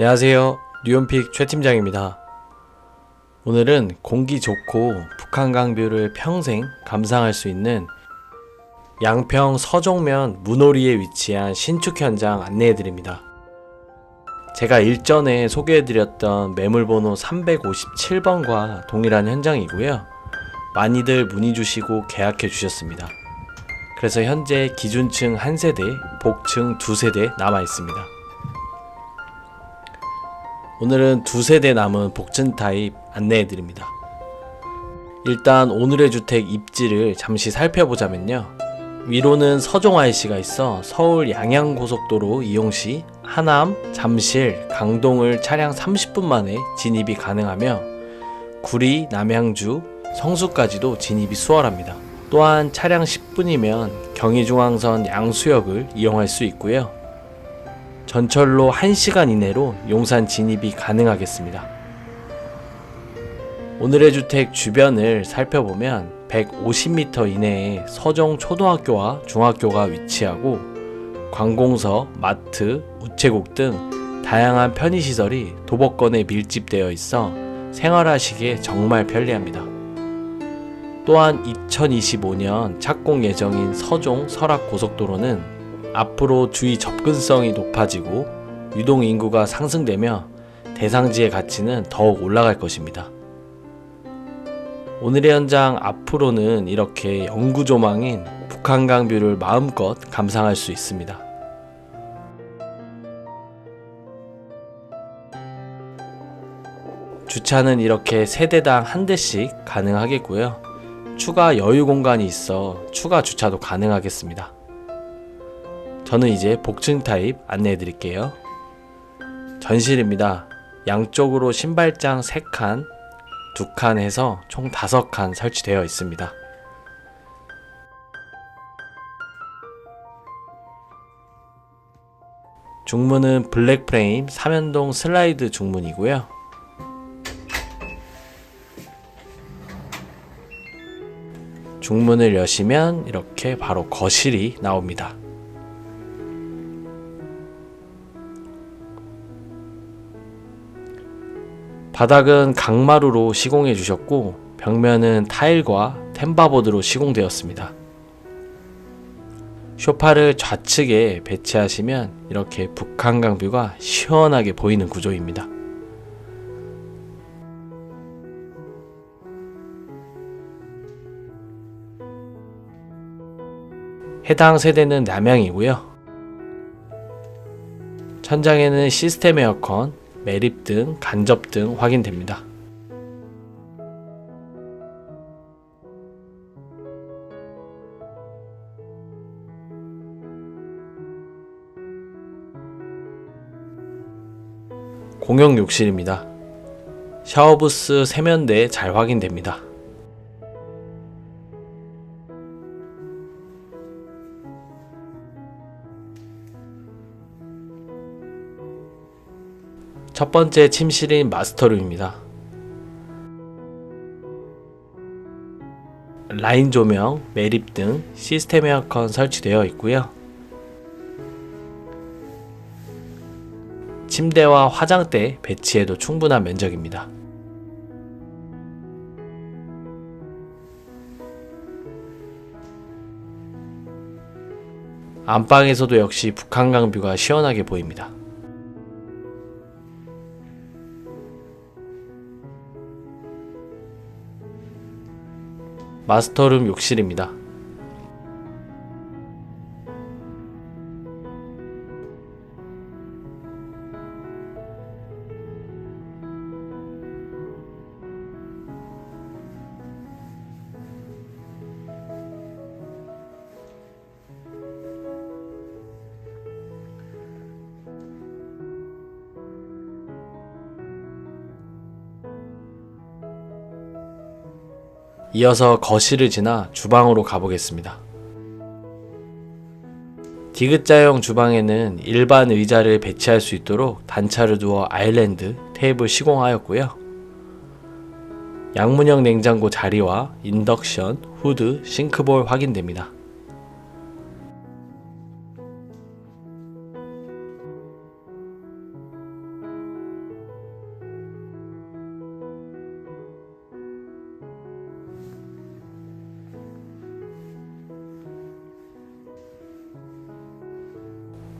안녕하세요. 뉴온픽 최 팀장입니다. 오늘은 공기 좋고 북한강 뷰를 평생 감상할 수 있는 양평 서종면 문오리에 위치한 신축 현장 안내해 드립니다. 제가 일전에 소개해 드렸던 매물번호 357번과 동일한 현장이고요. 많이들 문의 주시고 계약해 주셨습니다. 그래서 현재 기준층 한 세대, 복층 두 세대 남아 있습니다. 오늘은 두 세대 남은 복층 타입 안내해 드립니다. 일단 오늘의 주택 입지를 잠시 살펴보자면요. 위로는 서종 IC가 있어 서울 양양고속도로 이용 시 하남, 잠실, 강동을 차량 30분 만에 진입이 가능하며 구리, 남양주, 성수까지도 진입이 수월합니다. 또한 차량 10분이면 경의중앙선 양수역을 이용할 수 있고요. 전철로 1시간 이내로 용산 진입이 가능하겠습니다. 오늘의 주택 주변을 살펴보면 150m 이내에 서종 초등학교와 중학교가 위치하고 관공서, 마트, 우체국 등 다양한 편의시설이 도보권에 밀집되어 있어 생활하시기에 정말 편리합니다. 또한 2025년 착공 예정인 서종 설악 고속도로는 앞으로 주위 접근성이 높아지고 유동 인구가 상승되며 대상지의 가치는 더욱 올라갈 것입니다. 오늘의 현장 앞으로는 이렇게 영구 조망인 북한강 뷰를 마음껏 감상할 수 있습니다. 주차는 이렇게 세대당 한 대씩 가능하겠고요. 추가 여유 공간이 있어 추가 주차도 가능하겠습니다. 저는 이제 복층 타입 안내해 드릴게요. 전실입니다. 양쪽으로 신발장 3칸, 2칸 해서 총 5칸 설치되어 있습니다. 중문은 블랙 프레임 3연동 슬라이드 중문이고요. 중문을 여시면 이렇게 바로 거실이 나옵니다. 바닥은 강마루로 시공해 주셨고 벽면은 타일과 템바보드로 시공되었습니다. 쇼파를 좌측에 배치하시면 이렇게 북한강 뷰가 시원하게 보이는 구조입니다. 해당 세대는 남향이고요. 천장에는 시스템 에어컨, 매립 등 간접 등 확인됩니다. 공용 욕실입니다. 샤워부스 세면대 잘 확인됩니다. 첫 번째 침실인 마스터룸입니다. 라인 조명, 매립 등 시스템 에어컨 설치되어 있고요. 침대와 화장대 배치해도 충분한 면적입니다. 안방에서도 역시 북한강 뷰가 시원하게 보입니다. 마스터룸 욕실입니다. 이어서 거실을 지나 주방으로 가보겠습니다. 디귿자형 주방에는 일반 의자를 배치할 수 있도록 단차를 두어 아일랜드 테이블 시공하였고요. 양문형 냉장고 자리와 인덕션, 후드, 싱크볼 확인됩니다.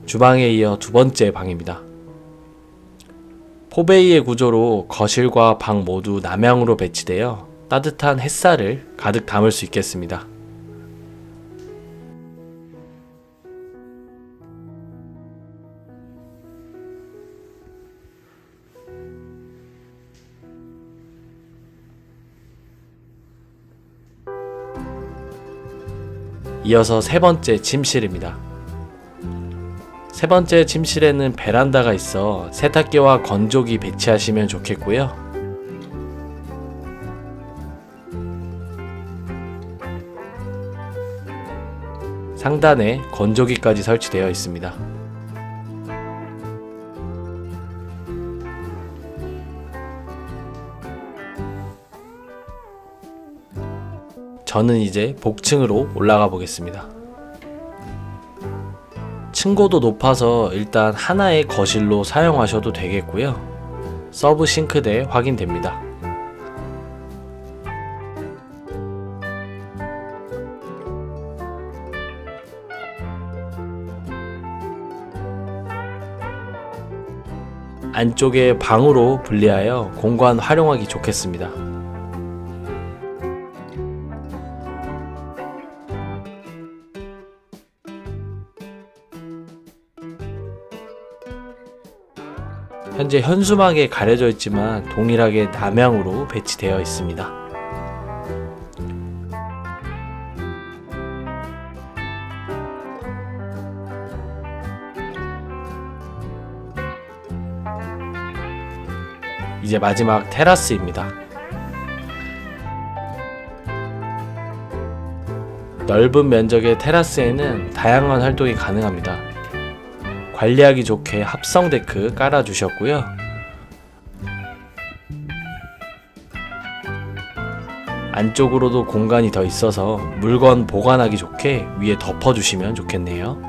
주방에 이어 두 번째 방입니다. 포베이의 구조로 거실과 방 모두 남향으로 배치되어 따뜻한 햇살을 가득 담을 수 있겠습니다. 이어서 세 번째 침실입니다. 세 번째 침실에는 베란다가 있어 세탁기와 건조기 배치하시면 좋겠고요. 상단에 건조기까지 설치되어 있습니다. 저는 이제 복층으로 올라가 보겠습니다. 층고도 높아서 일단 하나의 거실로 사용하셔도 되겠고요. 서브 싱크대 확인됩니다. 안쪽에 방으로 분리하여 공간 활용하기 좋겠습니다. 현재 현수막에 가려져 있지만 동일하게 남향으로 배치되어 있습니다. 이제 마지막 테라스입니다. 넓은 면적의 테라스에는 다양한 활동이 가능합니다. 관리하기 좋게 합성 데크 깔아 주셨고요. 안쪽으로도 공간이 더 있어서 물건 보관하기 좋게 위에 덮어 주시면 좋겠네요.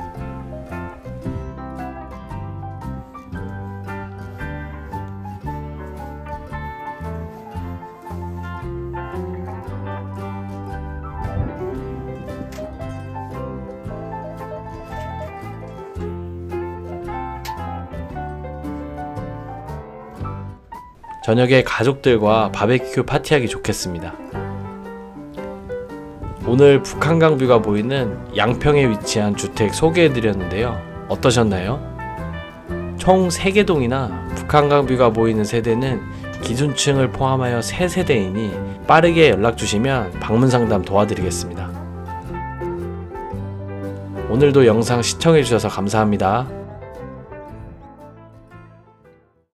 저녁에 가족들과 바베큐 파티하기 좋겠습니다. 오늘 북한강 뷰가 보이는 양평에 위치한 주택 소개해 드렸는데요. 어떠셨나요? 총 3개 동이나 북한강 뷰가 보이는 세대는 기준층을 포함하여 3세대이니 빠르게 연락 주시면 방문 상담 도와드리겠습니다. 오늘도 영상 시청해 주셔서 감사합니다.